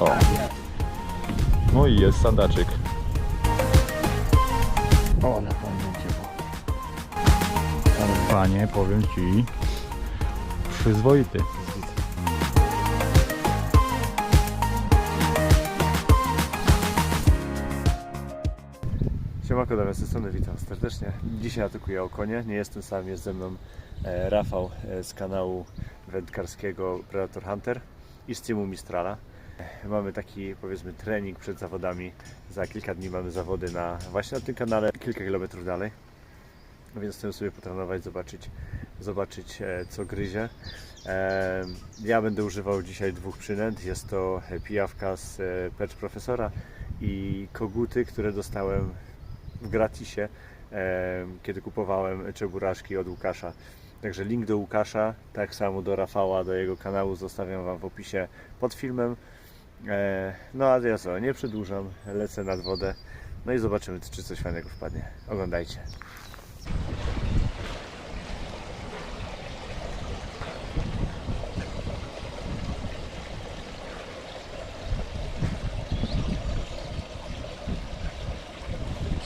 O. No i jest sandaczyk. O, na pamięcie było. Panie, powiem ci, przyzwoity. Siemanko, Damian z strony, witam serdecznie. Dzisiaj atakuję o konie. Nie jestem sam, jest ze mną e, Rafał e, z kanału wędkarskiego Predator Hunter i z teamu Mistrala. Mamy taki, powiedzmy, trening przed zawodami. Za kilka dni mamy zawody na właśnie na tym kanale, kilka kilometrów dalej. Więc chcę sobie potrenować, zobaczyć, zobaczyć e, co gryzie. E, Ja będę używał dzisiaj dwóch przynęt. Jest to pijawka z e, Pecz Profesora i koguty, które dostałem w gratisie, kiedy kupowałem czeburaszki od Łukasza. Także link do Łukasza, tak samo do Rafała, do jego kanału zostawiam Wam w opisie pod filmem. E, no a ja co, nie przedłużam, lecę nad wodę. No i zobaczymy, czy coś fajnego wpadnie. Oglądajcie.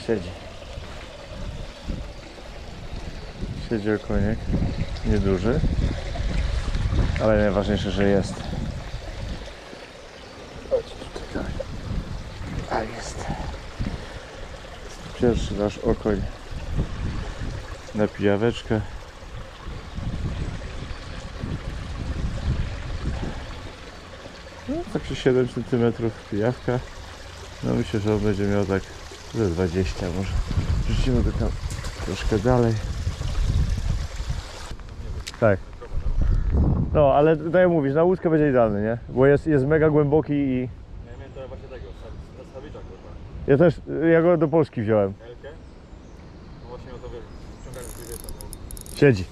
Siedzi. Siedzi okoniek. Nieduży. Ale najważniejsze, że jest. Chodź tutaj. A jest. Pierwszy nasz okoń na pijaweczkę. No, tak się 7 cm pijawka. No myślę, że on będzie miał tak ze 20 może. Rzucimy go tam troszkę dalej. Tak. No, ale tak jak mówisz, na łódkę będzie idealny, nie? Bo jest, jest mega głęboki i... Ja miałem to właśnie tego, Savicza kurwa. Ja też, ja go do Polski wziąłem. Elkę? No właśnie o to wiesz, ciągamy z no. Siedzi.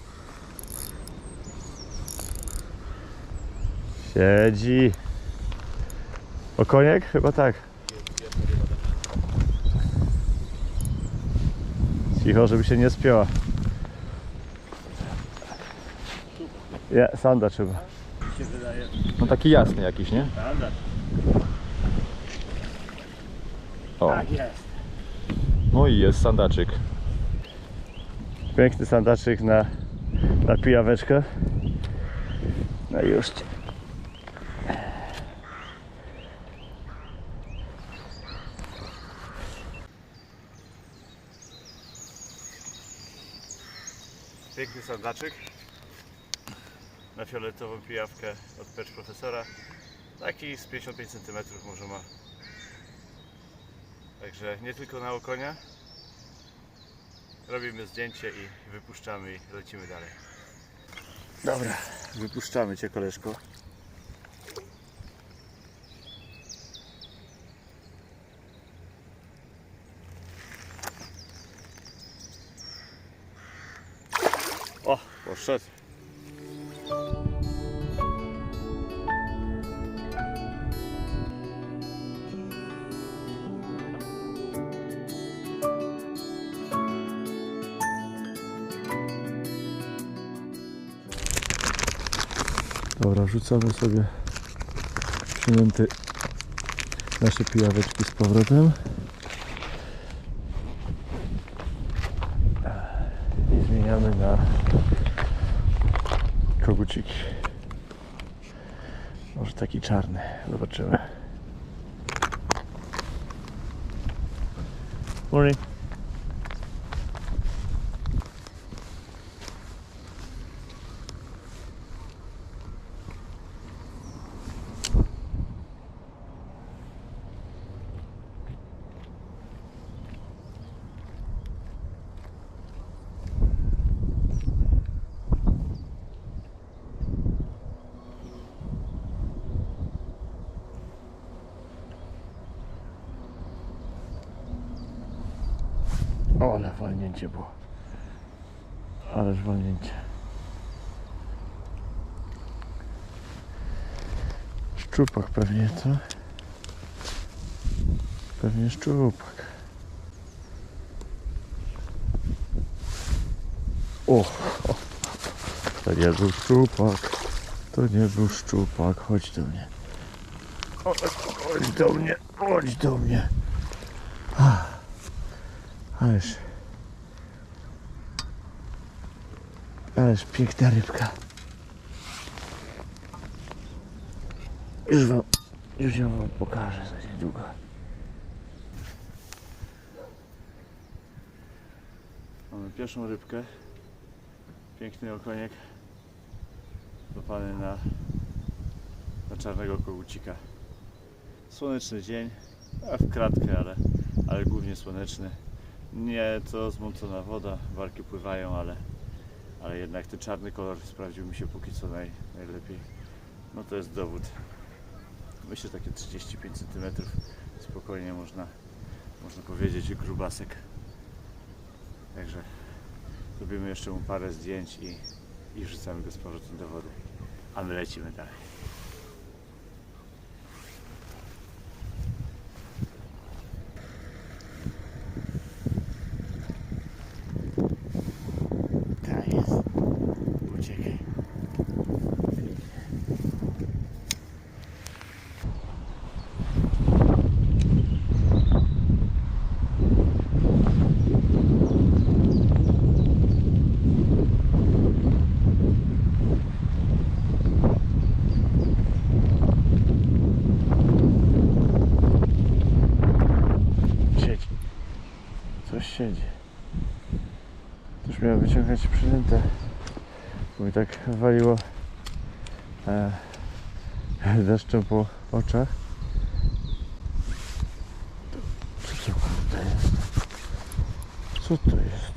Siedzi. Okoniek? Chyba tak. Cicho, żeby się nie spięła. Ja, sanda trzeba. się wydaje. No taki jasny jakiś, nie? Sanda. O. Tak jest. No i jest sandaczyk. Piękny sandaczyk na, na pijaweczkę. No już. Piękny sandaczyk na fioletową pijawkę od Pecz Profesora. Taki z 55 cm może ma. Także nie tylko na okonia, Robimy zdjęcie i wypuszczamy i lecimy dalej. Dobra, wypuszczamy Cię koleżko. O, poszedł. Dobra, rzucamy sobie przynęty nasze pijaweczki z powrotem. I zmieniamy na koguciki. Może taki czarny. Zobaczymy. Morning. O, ale walnięcie było. Ależ walnięcie. Szczupak pewnie, co? Pewnie szczupak. O, o, to nie był szczupak. To nie był szczupak. Chodź do mnie. Chodź do mnie, chodź do mnie. Ależ. Ależ piękna rybka. Już wam, już ją wam pokażę za niedługo. Mamy pierwszą rybkę. Piękny okoniek. Złapany na, na czarnego kogucika. Słoneczny dzień, a w kratkę, ale, ale głównie słoneczny. Nie to zmącona woda, warki pływają, ale, ale jednak ten czarny kolor sprawdził mi się póki co naj, najlepiej. No to jest dowód. Myślę, że takie 35 cm spokojnie można, można powiedzieć grubasek. Także robimy jeszcze mu parę zdjęć i, i wrzucamy go z powrotem do wody. A my lecimy dalej. Tak jest. Uciekaj. Siedzi. Coś siedzi. Już miałem wyciągać przynętę, bo mi tak waliło e, deszczem po oczach. Co to jest? Co to jest?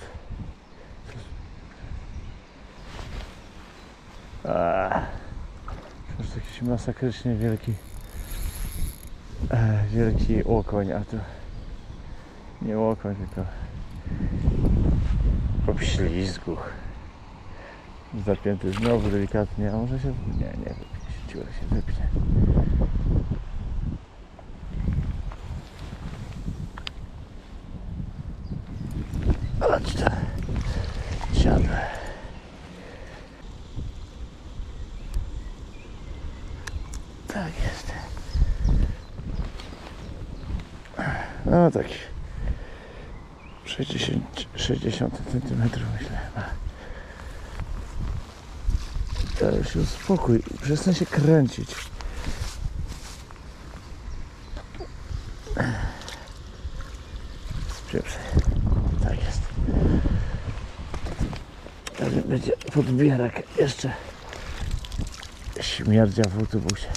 To jest jakiś masakrycznie wielki e, wielki łokoń, a to nie łokoń, tylko po ślizgu. Zapięty znowu delikatnie, a może się... Nie, nie wypnie się, się wypnie. Chodź to. Siadaj. Tak jest. No taki 60, 60 cm myślę. ma. Daj się uspokój, przestań się kręcić. Spieprzaj. Tak jest. Ale będzie podbierak jeszcze śmierdzia w autobusie.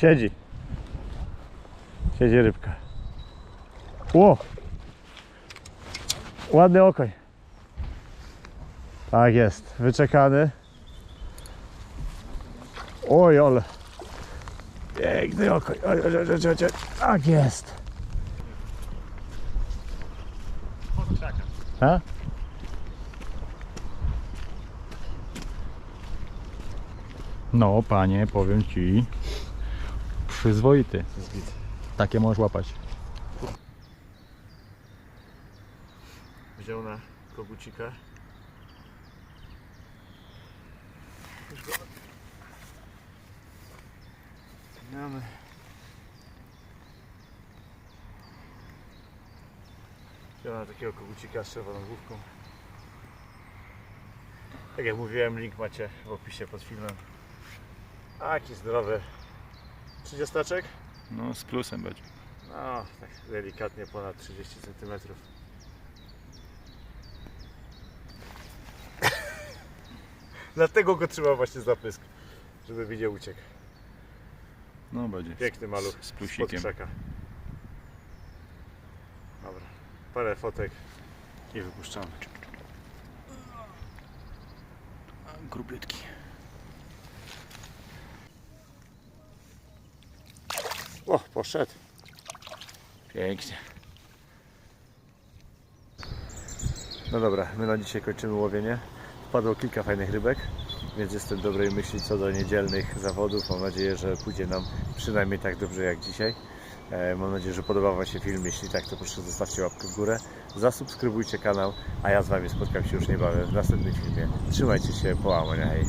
Siedzi. Siedzi rybka. Ło! Ładny okoń. Tak jest, wyczekany. Oj, ale. Piękny okoń. Oj, oj, oj, oj, oj. Tak jest. No, panie, powiem ci. Przyzwoity. Takie możesz łapać. Wziął na kogucika. Już go Mamy. Wziął na takiego kogucika z czerwoną główką. Tak jak mówiłem, link macie w opisie pod filmem. A jaki zdrowy. 30 No, z plusem będzie. No, tak delikatnie ponad 30 cm. Dlatego go trzeba właśnie za pysk, żeby mi nie uciekł. No, będzie. Piękny maluch Z spod plusikiem. Dobra, parę fotek i wypuszczamy. Grubiutki. O, poszedł. Pięknie. No dobra, my na dzisiaj kończymy łowienie. Wpadło kilka fajnych rybek, więc jestem dobrej myśli co do niedzielnych zawodów. Mam nadzieję, że pójdzie nam przynajmniej tak dobrze jak dzisiaj. E, Mam nadzieję, że podoba Wam się film. Jeśli tak, to proszę zostawcie łapkę w górę. Zasubskrybujcie kanał, a ja z Wami spotkam się już niebawem w następnym filmie. Trzymajcie się, połamania, hej.